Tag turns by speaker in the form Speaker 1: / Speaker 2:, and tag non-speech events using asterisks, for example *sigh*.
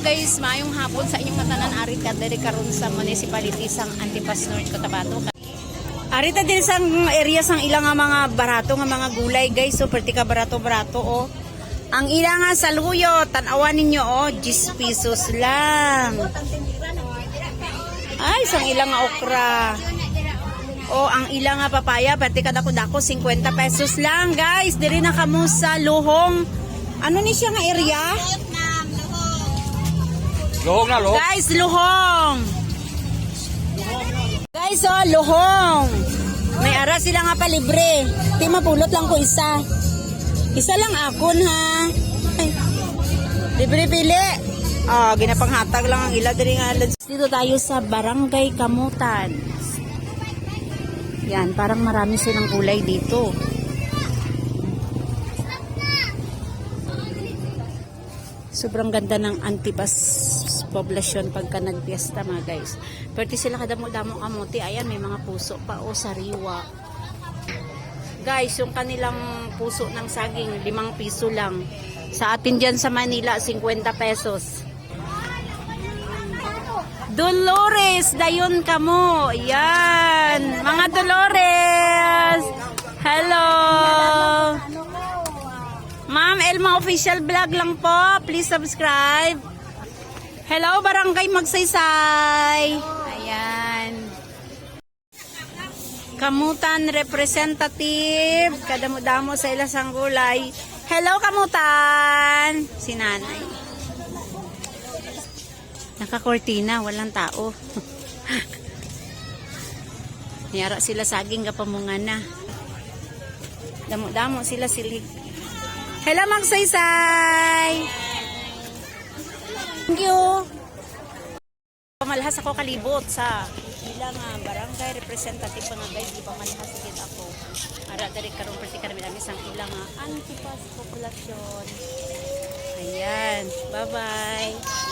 Speaker 1: guys, maayong hapon sa inyong matanan ari ka diri karon sa municipality sang Antipas North Cotabato. Ari ta din sang area sang ilang nga mga barato nga mga gulay guys, so perti ka barato-barato oh. Ang ilang nga saluyo, tanawan ninyo oh, 10 pesos lang. Ay, sang ilang nga okra. O, ang ilang nga papaya, pati kada ko dako 50 pesos lang, guys. Diri na kamo sa Luhong. Ano ni siya nga area?
Speaker 2: Lohong na, lohong.
Speaker 1: Guys, Luhong. Guys, oh, Luhong. May ara sila nga palibre. Di mapulot lang ko isa. Isa lang akon ha. Libre pili. Ah, ginapanghatag lang ang ila diri nga. Dito tayo sa Barangay Kamutan. Yan, parang marami silang kulay dito. Sobrang ganda ng Antipas poblasyon pagka nagpiesta mga guys. Pwede sila kadamo-damo kamuti. Ayan, may mga puso pa o sariwa. Guys, yung kanilang puso ng saging, limang piso lang. Sa atin dyan sa Manila, 50 pesos. Dolores, dayon kamo. Yan. Mga Dolores. Hello. Ma'am, Elma Official Vlog lang po. Please subscribe. Hello, Barangay Magsaysay. Ayan. Kamutan representative. Kadamo-damo sa ilasang gulay. Hello, Kamutan. Si nanay. Nakakortina, walang tao. *laughs* Niyara sila saging kapamungan na. Damo-damo sila silig. Hello, Magsaysay! Thank you! Pamalhas ako kalibot sa ilang uh, barangay representative pa nga guys, di pa malhas din ako. Ara dari karon perti kami namin sang ilang uh, antipas populasyon. Ayan, bye-bye.